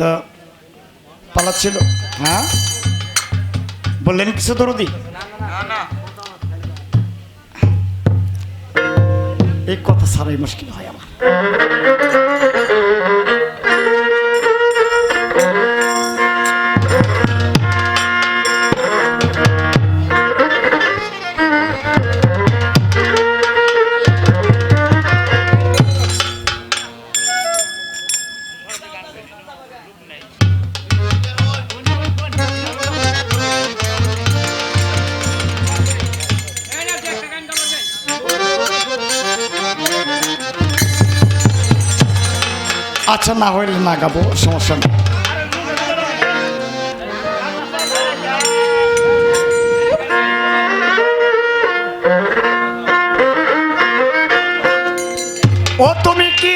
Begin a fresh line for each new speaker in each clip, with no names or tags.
তা পালাচ্ছিল। হ্যাঁ? বললেন কিছু দরদি? এই কথা সারাই মুশকিল হয় আমার। আচ্ছা না হইলে না গাবো সমস্যা নেই। ও তুমি কি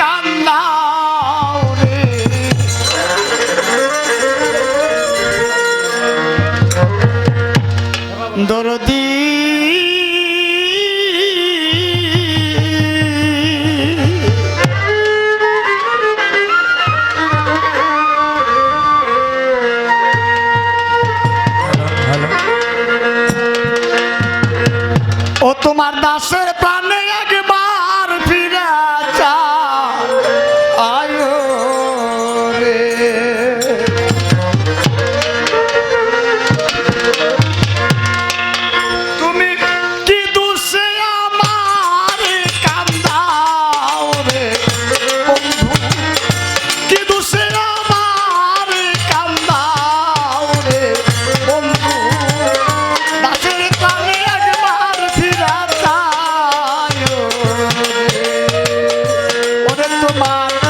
কান্দা দরদ Come on.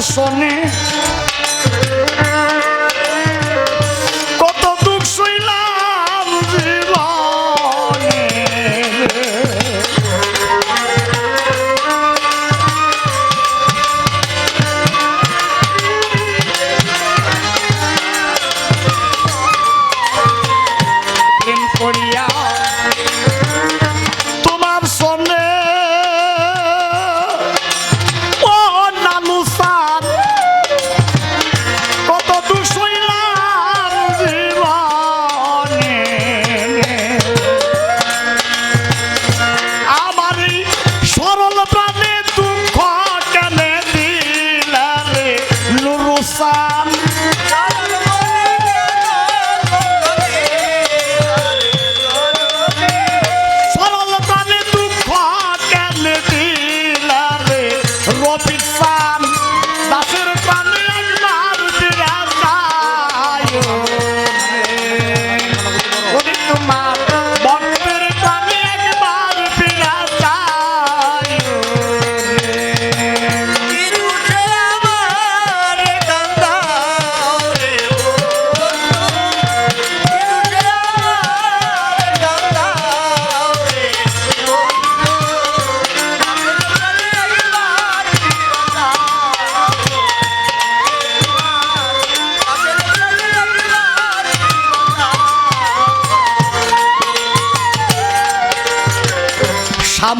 দর্শনে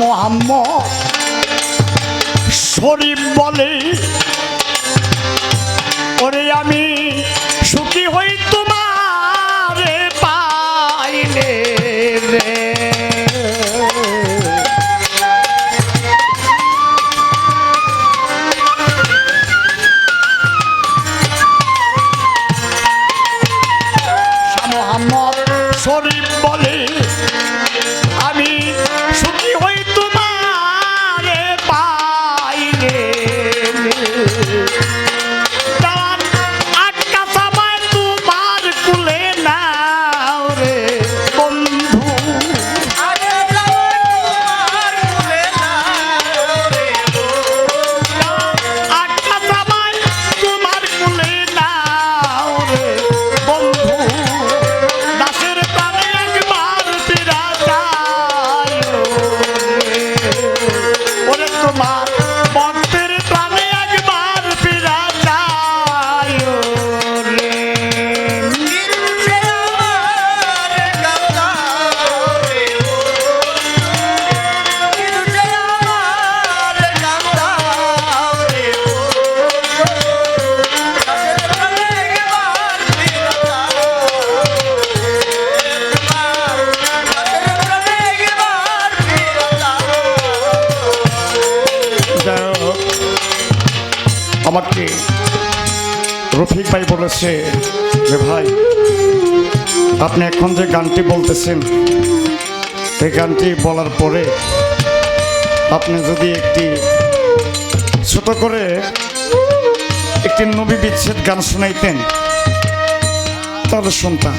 মোহাম্মদ শরীফ বলে ওরে আমি সুখী হই রফিক ভাই বলেছে যে, ভাই, আপনি এখন যে গানটি বলতেছেন, এই গানটি বলার পরে আপনি যদি একটি ছোট করে একটি নবী বিচ্ছেদ গান শুনাইতেন, তাহলে শুনতাম।